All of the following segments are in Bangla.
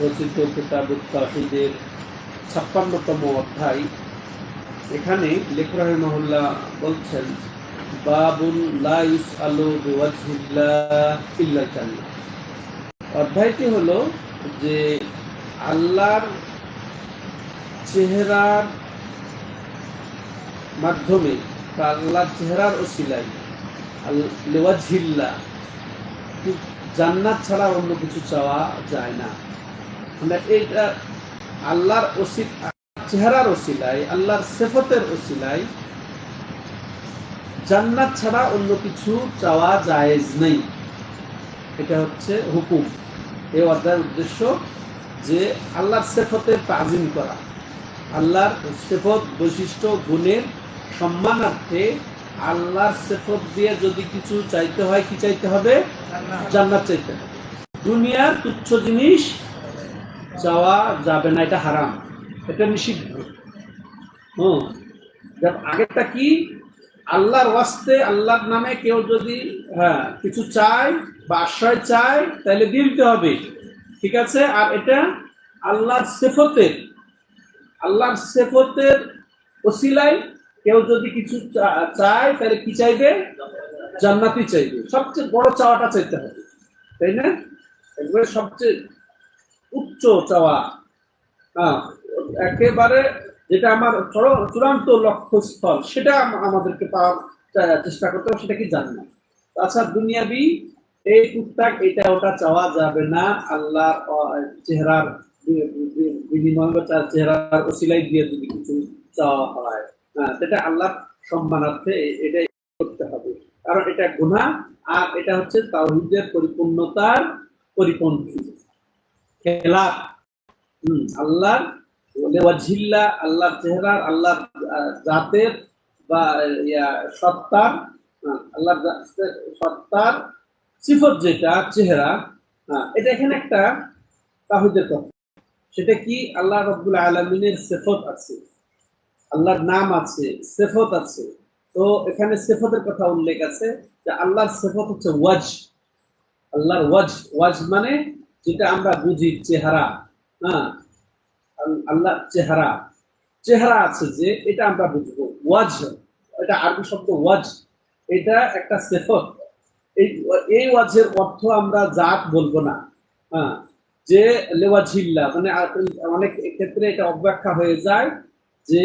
রচিত কিতাবুত তাহিদের ছাপ্পান্নতম অধ্যায়। এখানে লেখ রহমহুল্লাহ বলছেন বাবুল লাইস আলু জান্নাহ। অধ্যায়টি হলো যে আল্লাহর চেহারার মাধ্যমে বা আল্লাহর চেহারার ওসিলাই লেওয়াজহিল্লা জান্নাত ছাড়া অন্য কিছু চাওয়া যায় না। এইটা আল্লাহর চেহারার ওসিলাই আল্লাহর সেফতের ওসিলাই জান্নাত ছাড়া অন্য কিছু চাওয়া জায়েজ নেই। এটা হচ্ছে হুকুম। এই অধ্যায়ের উদ্দেশ্য যে আল্লাহর সেফতের তাজিম করা। আল্লাহর সেফত বৈশিষ্ট্য গুণের সম্মানার্থে আল্লাহর সেফত দিয়ে যদি কিছু চাইতে হয়, কি চাইতে হবে? জান্নাত চাইতে হবে। দুনিয়ার তুচ্ছ জিনিস চাওয়া যাবে না, এটা হারাম। এটা নিষিদ্ধ। হুম। আগেরটা কি? আল্লাহর ওয়াস্তে, আল্লাহর নামে কেউ যদি হ্যাঁ কিছু চায় বা আশ্রয় চায়, তাহলে দিতে হবে। ঠিক আছে? আর এটা আল্লাহর সেফতের আল্লাহর সেফতের ওসিলাই কেউ যদি কিছু চায়, তাহলে কি চাইবে? জান্নাতি চাইবে। সবচেয়ে বড় চাওয়াটা চাইতে হবে। তাই না? একবারে সবচেয়ে উচ্চ চাওয়া। হ্যাঁ একেবারে যেটা আমার চূড়ান্ত লক্ষ্যস্থল, সেটা আমাদেরকে পাওয়ার চেষ্টা করতে হবে, সেটা কি জান্নাত তাছাড়া দুনিয়াবি এই টুকটাক এটা ওটা চাওয়া যাবে না আল্লাহ চেহারার বিনিময় বা চেহারার ওসিলাই দিয়ে যদি কিছু চাওয়া হয় হ্যাঁ সেটা আল্লাহ সম্মানার্থে এটাই করতে হবে। কারণ এটা গুণা আর এটা হচ্ছে তাওহিদের পরিপূর্ণতার পরিপন্থী। খেলাফ। হম, আল্লাহর ওয়াজিল্লা, আল্লাহর চেহারার আল্লাহর জাতের বা, ইয়া, সত্তার আল্লাহর সত্তার সিফত যেটা, চেহারা এটা এখানে একটা তাহিদের কথা। সেটা কি? আল্লাহ রব্বুল আলমিনের সেফত আছে। আল্লাহর নাম আছে, সেফত আছে। তো এখানে সেফতের কথা উল্লেখ আছে যে আল্লাহর সেফত হচ্ছে ওয়াজ। আল্লাহর ওয়াজ ওয়াজ মানে যেটা আমরা বুঝি চেহারা হ্যাঁ? আল্লাহ চেহারা। চেহারা আছে যে, এটা আমরা বুঝব। ওয়াজ, এটা আরবি শব্দ ওয়াজ। এটা একটা সেফত এই এই ওয়াজের অর্থ আমরা জাত বলব না হ্যাঁ? যে লেওয়াজিল্লা মানে অনেক ক্ষেত্রে এটা অব্যাখ্যা হয়ে যায় যে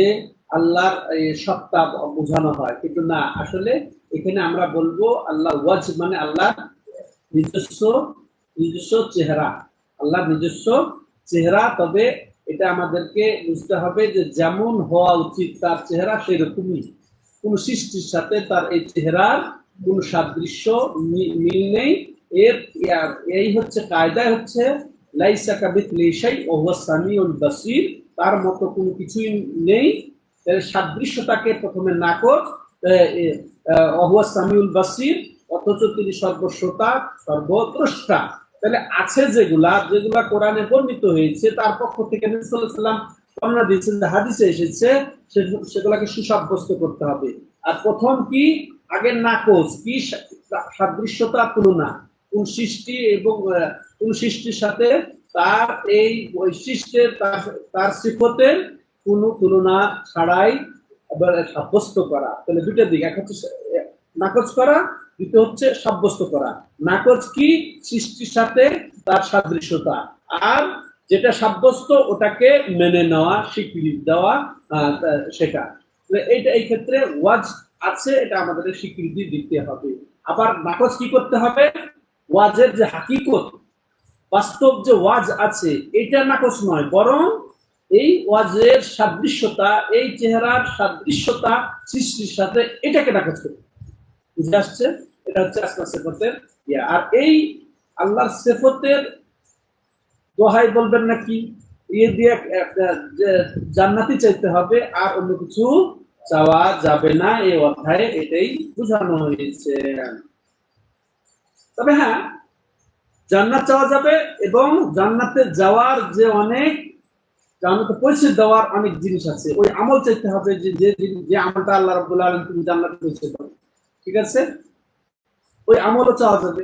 আল্লাহর সত্তা বোঝানো হয়। কিন্তু না, আসলে এখানে আমরা বলব আল্লাহ ওয়াজ মানে আল্লাহ নিজস্ব নিজস্ব চেহারা। আল্লাহ নিজস্ব চেহারা, তবে এটা আমাদেরকে বুঝতে হবে যে যেমন হওয়া উচিত তার চেহারা, সেরকমই। কোন সৃষ্টির সাথে তার এই চেহারার কোন সাদৃশ্য মিল নেই। এর এই হচ্ছে কায়দায় হচ্ছে, লাইসা কাবিত লিসাই ওহুয়া সামিউল বাসির। তার মতো কোনো কিছুই নেই। সাদৃশ্যতাকে প্রথমে নাকচ অহুয়া সামিউল বাসির, অথচ তিনি সর্বশ্রোতা সর্বদ্রষ্টা তাহলে আছে যেগুলা যেগুলা কোরআনে বর্ণিত হয়েছে, তার পক্ষ থেকে সাল্লাম বর্ণনা দিয়েছেন যে হাদিসে এসেছে সেগুলাকে সুসাব্যস্ত করতে হবে। আর প্রথম কি? আগের নাকচ, কি সাদৃশ্যতা তুলনা, কোন সৃষ্টি এবং কোন সৃষ্টির সাথে তার এই বৈশিষ্ট্যের, তার তার সিফতের কোন তুলনা ছাড়াই সাব্যস্ত করা। তাহলে দুটো দিক, এক হচ্ছে নাকচ করা দ্বিতীয় হচ্ছে সাব্যস্ত করা। নাকচ কি? সৃষ্টির সাথে তার সাদৃশ্যতা। আর যেটা সাব্যস্ত, ওটাকে মেনে নেওয়া, স্বীকৃতি দেওয়া সেটা। এইটা এই ক্ষেত্রে ওয়াজ আছে, এটা আমাদের স্বীকৃতি দিতে হবে। আবার নাকচ কি করতে হবে? ওয়াজের যে হাকিকত, বাস্তব যে ওয়াজ আছে, এটা নাকচ নয়, বরং এই ওয়াজের সাদৃশ্যতা, এই চেহারার সাদৃশ্যতা, সৃষ্টির সাথে এটাকে নাকচ করতে বুঝে আসছে? এটা হচ্ছে সেফতের ইয়া, আর এই আল্লাহর সেফতের দোহাই বলবেন নাকি? ইয়ে দিয়ে জান্নাতি চাইতে হবে, আর অন্য কিছু চাওয়া যাবে না এই অধ্যায়ে, এটাই বোঝানো হয়েছে। তবে হ্যাঁ জান্নাত চাওয়া যাবে এবং জান্নাতে যাওয়ার যে অনেক, জান্নাতে পৌঁছে দেওয়ার অনেক জিনিস আছে। ওই আমল চাইতে হবে যে যে আমলটা আল্লাহ রব্বুল আলম তুমি জান্নাতে পৌঁছে ঠিক আছে? ওই আমলও চাওয়া যাবে।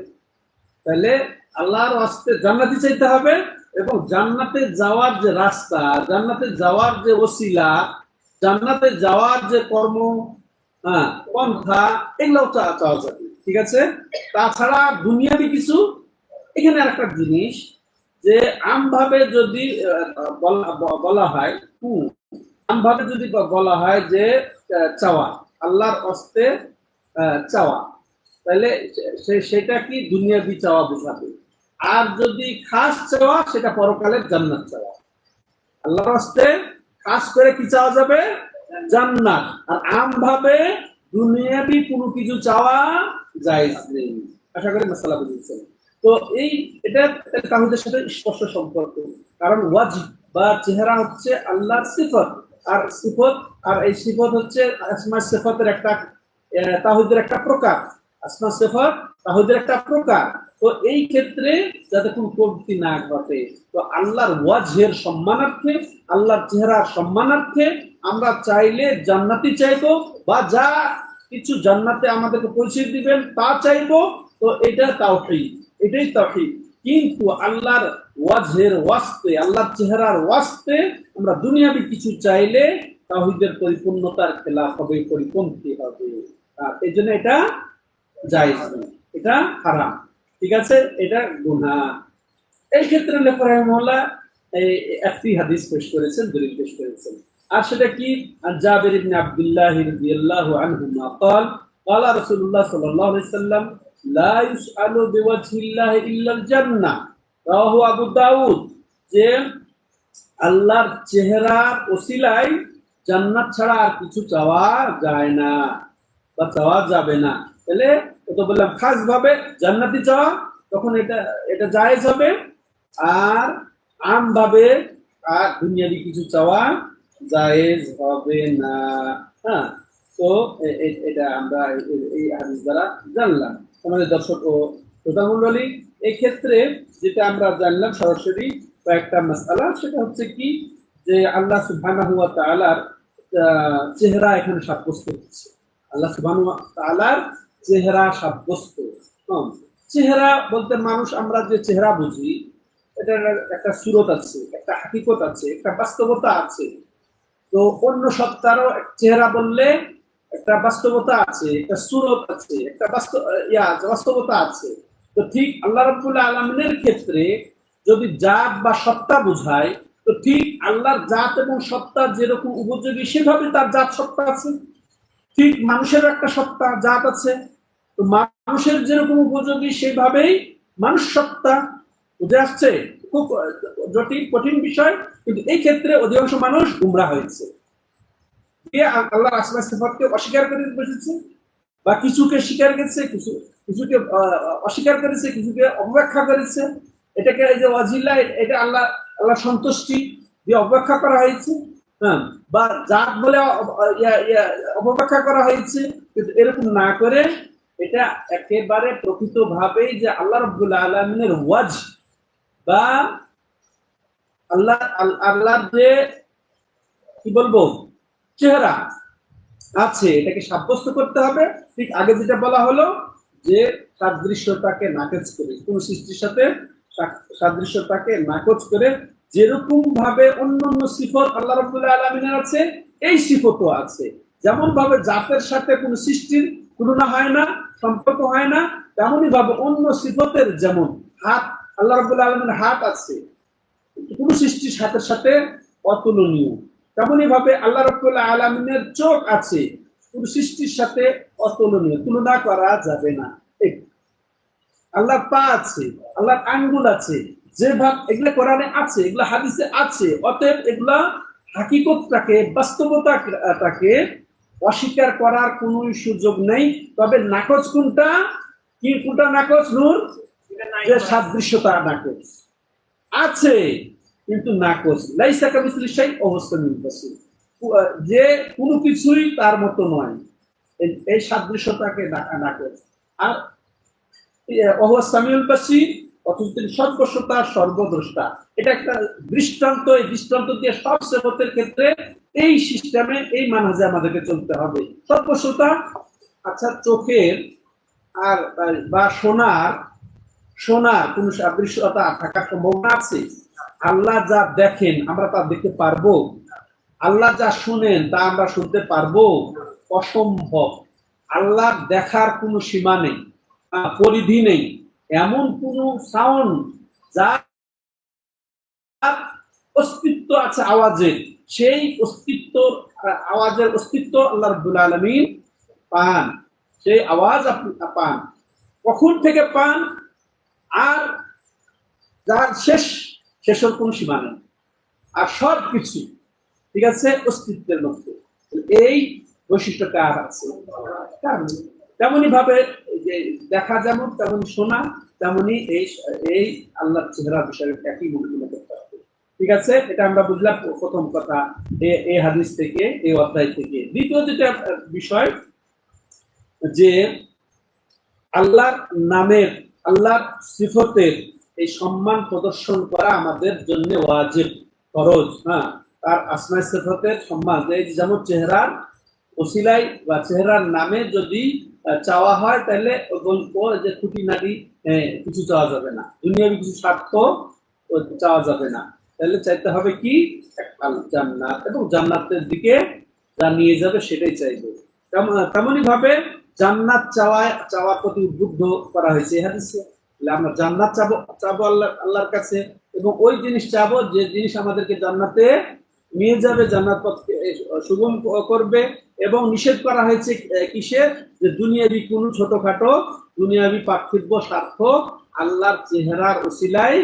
তাহলে আল্লাহর আস্তে জান্নাতি চাইতে হবে এবং জান্নাতে যাওয়ার যে রাস্তা, জান্নাতে যাওয়ার যে ওসিলা, জান্নাতে যাওয়ার যে কর্ম হ্যাঁ পন্থা, এগুলোও চাওয়া যাবে। ঠিক আছে? তাছাড়া দুনিয়াবি কিছু, এখানে একটা জিনিস যে আমভাবে যদি বলা হয়, হুম, আমভাবে যদি বলা হয় যে চাওয়া, আল্লাহর অস্তে চাওয়া। তাহলে সেটা কি দুনিয়াবি চাওয়া বোঝাবে? আর যদি খাস চাওয়া, সেটা পরকালের জান্নাত চাওয়া। আল্লাহর হস্তে খাস করে কি চাওয়া যাবে? জান্নাত। আর আম ভাবে দুনিয়াবি কোনো কিছু চাওয়া জায়েজ নেই। আশা করি মাসালা বুঝেছেন। তো এই এটা তাহুদের সাথে স্পষ্ট সম্পর্ক। কারণ ওয়াজিব বা চেহারা হচ্ছে আল্লাহর সিফত। আর সিফত আর এই সিফত হচ্ছে সিফতের একটা তাহুদের একটা প্রকার। আসমা সিফত তাহুদের একটা প্রকার। তো এই ক্ষেত্রে যাতে কোনো কমতি না ঘটে, তো আল্লাহর ওয়াজের সম্মানার্থে, আল্লাহর চেহারার সম্মানার্থে আমরা চাইলে জান্নাতি চাইব, বা যা কিছু জান্নাতে আমাদেরকে পৌঁছে দিবেন, তা চাইব, তো এটা এটাই কিন্তু আল্লাহর ওয়াজের ওয়াস্তে, আল্লাহর চেহারার ওয়াস্তে আমরা দুনিয়াবি কিছু চাইলে তাওহীদের পরিপূর্ণতার খেলাফ হবে, পরিপন্থী হবে। এই জন্য এটা জায়েজ নয় এটা হারাম ঠিক আছে এটা গুনাহ এই ক্ষেত্রে লেখরাহিমুল্লাহ এই একটি হাদিস পেশ করেছেন দলিল পেশ করেছেন আর সেটা কি আর জাবির ইবনে আব্দুল্লাহ রাদিয়াল্লাহু আনহুমা قال قال رسول الله صلى الله عليه وسلم لا يسأل بوجه الله إلا الجنة رواه আবু দাউদ যে আল্লাহর চেহারার ওসিলায় জান্নাত ছাড়া আর কিছু চাওয়া যায় না বা চাওয়া যাবে না তাহলে ও তো বললাম খাস ভাবে জান্নাতি চাওয়া, তখন এটা এটা জায়েজ হবে। আর আম ভাবে আর দুনিয়াবি কিছু চাওয়া জায়েজ হবে না। হ্যাঁ তো এটা আমরা এই হাদিস দ্বারা জানলাম। আমাদের দর্শক ও শ্রোতামণ্ডলী এই ক্ষেত্রে যেটা আমরা জানলাম সরাসরি কয়েকটা মাসালা সেটা হচ্ছে কি যে আল্লাহ সুবহানাহু ওয়া তাআলার চেহারা এখানে সাব্যস্ত হচ্ছে। আল্লাহ সুবহানাহু ওয়া তাআলার চেহারা সাব্যস্ত। চেহারা বলতে মানুষ আমরা যে চেহারা বুঝি, এটার একটা সুরত আছে, একটা হাকিকত আছে, একটা বাস্তবতা আছে। তো অন্য সত্তারও চেহারা বললে একটা বাস্তবতা আছে, একটা সুরত আছে, একটা বাস্তব ইয়া বাস্তবতা আছে। তো ঠিক আল্লাহ রাব্বুল আলমিনের ক্ষেত্রে যদি জাত বা সত্তা বোঝায়, তো ঠিক আল্লাহর জাত এবং সত্তা যেরকম উপযোগী, সেভাবে তার জাত সত্তা আছে। ঠিক মানুষের একটা সত্তা, জাত আছে। তো মানুষের যেরকম উপযোগী সেভাবেই মানুষ সত্তা বুঝে আসছে। খুব জটিল, কঠিন বিষয়, কিন্তু এই ক্ষেত্রে অধিকাংশ মানুষ গুমরা হয়েছে। দিয়ে আ- আল্লাহর আসমা সিফাতকে অস্বীকার করে বসেছে বা কিছুকে স্বীকার করেছে, কিছু, কিছুকে অস্বীকার করেছে, কিছুকে অবব্যাখ্যা করেছে। এটাকে এই যে ওয়াজিল্লা, এটা আল্লাহ আল্লাহ সন্তুষ্টি দিয়ে অবব্যাখ্যা করা হয়েছে। হ্যাঁ বা জাত বলে অপব্যাখ্যা করা হয়েছে, কিন্তু এরকম না করে এটা একেবারে প্রকৃতভাবেই যে আল্লাহ আলমিনের ওয়াজ বা আল্লাহ যে, কি বলব, চেহারা আছে, এটাকে সাব্যস্ত করতে হবে। ঠিক আগে যেটা বলা হলো যে সাদৃশ্যতাকে নাকচ করে, কোন সৃষ্টির সাথে সাদৃশ্যতাকে নাকচ করে যেরকম ভাবে অন্য অন্য সিফত আল্লাহ রবুল্লাহ আলমিনের আছে, এই সিফতও আছে। যেমন ভাবে জাতের সাথে কোন সৃষ্টির তুলনা হয় না, সম্পর্ক হয় না তেমনই ভাবে অন্য সিফতের যেমন হাত, আল্লাহ রবুল্লাহ আলমের হাত আছে। কোন সৃষ্টির সাথে সাথে অতুলনীয়। তেমনই ভাবে আল্লাহ রব্বুল্লাহ আলমিনের চোখ আছে, কোন সৃষ্টির সাথে অতুলনীয়, তুলনা করা যাবে না। ঠিক আল্লাহর পা আছে, আল্লাহর আঙ্গুল আছে যে ভাব এগুলা কোরআনে আছে, এগুলা হাদিসে আছে, অতএব এগুলা হাকিকতটাকে, বাস্তবতাটাকে অস্বীকার করার কোনো সুযোগ নেই। তবে নাকচ কোনটা? কি কোনটা নাকচ নূর যে সাদৃশ্যতা নাকচ। আছে, কিন্তু নাকচ। লাইসা সেই অবস্থা মিলতেছে যে কোনো কিছুই তার মতো নয়। এই- সাদৃশ্যতাকে নাকচ। আর অবস্থামিউল বাসি অথচ তিনি সর্বস্বতা সর্বদ্রষ্টা এটা একটা দৃষ্টান্ত, এই দৃষ্টান্ত দিয়ে সব সেবতের ক্ষেত্রে এই সিস্টেমে এই মানহাজে আমাদেরকে চলতে হবে। সর্বস্বতা আচ্ছা চোখের আর, বা সোনার সোনার, কোন সাদৃশ্যতা থাকার সম্ভাবনা আছে? আল্লাহ যা দেখেন, আমরা তা দেখতে পারব। আল্লাহ যা শুনেন, তা আমরা শুনতে পারব। অসম্ভব। আল্লাহ দেখার কোনো সীমা নেই পরিধি নেই। এমন কোনো সাউন্ড যা অস্তিত্ব আছে আওয়াজের, সেই অস্তিত্ব, আওয়াজের অস্তিত্ব আল্লাহ রব্বুল আলমিন পান। সেই আওয়াজ আপনি পান। কখন থেকে পান? আর যার শেষ, শেষের কোন সীমা নেই। আর সব কিছু ঠিক আছে, অস্তিত্বের মধ্যে। এই বৈশিষ্ট্যটা আর আছে। তেমনি ভাবে দেখা যেমন, তেমন শোনা, তেমনি এই এই আল্লাহ চেহারা বিষয়ে একই মনে করতে হবে। ঠিক আছে? এটা আমরা বুঝলাম প্রথম কথা এই হাদিস থেকে এই অধ্যায় থেকে। দ্বিতীয় যেটা বিষয়, যে আল্লাহর নামের, আল্লাহর সিফতের এই সম্মান প্রদর্শন করা আমাদের জন্য ওয়াজিব, ফরজ হ্যাঁ তার আসমাই সিফতের সম্মান যেমন চেহারার ওসিলাই বা চেহারার নামে যদি চাওয়া হয় তাহলে ও যে খুঁটিনাটি আহ, কিছু চাওয়া যাবে না। দুনিয়াবি কিছু স্বার্থ চাওয়া যাবে না। তাহলে চাইতে হবে কি? জান্নাত। এবং জান্নাতের দিকে যা নিয়ে যাবে সেটাই চাইবে। তেমনই ভাবে জান্নাত চাওয়া চাওয়ার প্রতি উদ্বুদ্ধ করা হয়েছে হাদিসে। আমরা জান্নাত চাবো চাবো আল্লাহ আল্লাহর কাছে। এবং ওই জিনিস চাবো যে জিনিস আমাদেরকে জান্নাতে নিয়ে যাবে জান্নাত পথকে এ, সুগম করবে এবং নিষেধ করা হয়েছে কিসে যে দুনিয়াবি কোনো ছোটখাটো দুনিয়াবি পার্থিব্য স্বার্থ আল্লাহর চেহারার ওসিলাই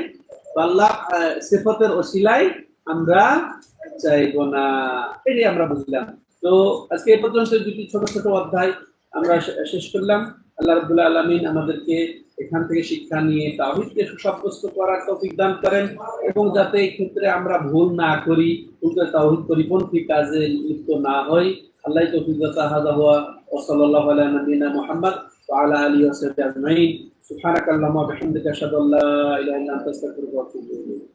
আল্লাহ সিফতের ওসিলাই আমরা চাইব না। এটাই আমরা বুঝলাম। তো আজকে এই পর্যন্ত দুটি ছোট ছোট অধ্যায় আমরা শেষ করলাম। আল্লাহ রবুল্লা আলমিন আমাদেরকে এখান থেকে শিক্ষা নিয়ে তাহিদকে সুসাব্যস্ত করার তৌফিক দান করেন এবং যাতে এই ক্ষেত্রে আমরা ভুল না করি, উল্টো তাহিদ পরিপন্থী কাজে লিপ্ত না হই। আল্লাহ তৌফিক দাতা হওয়া আলা নবিয়িনা মুহাম্মদ ওয়া আলা বিহামদিকা আশহাদু আল্লা ইলাহা ইল্লা আনতা আস্তাগফিরুকা ওয়া আতুবু ইলাইক।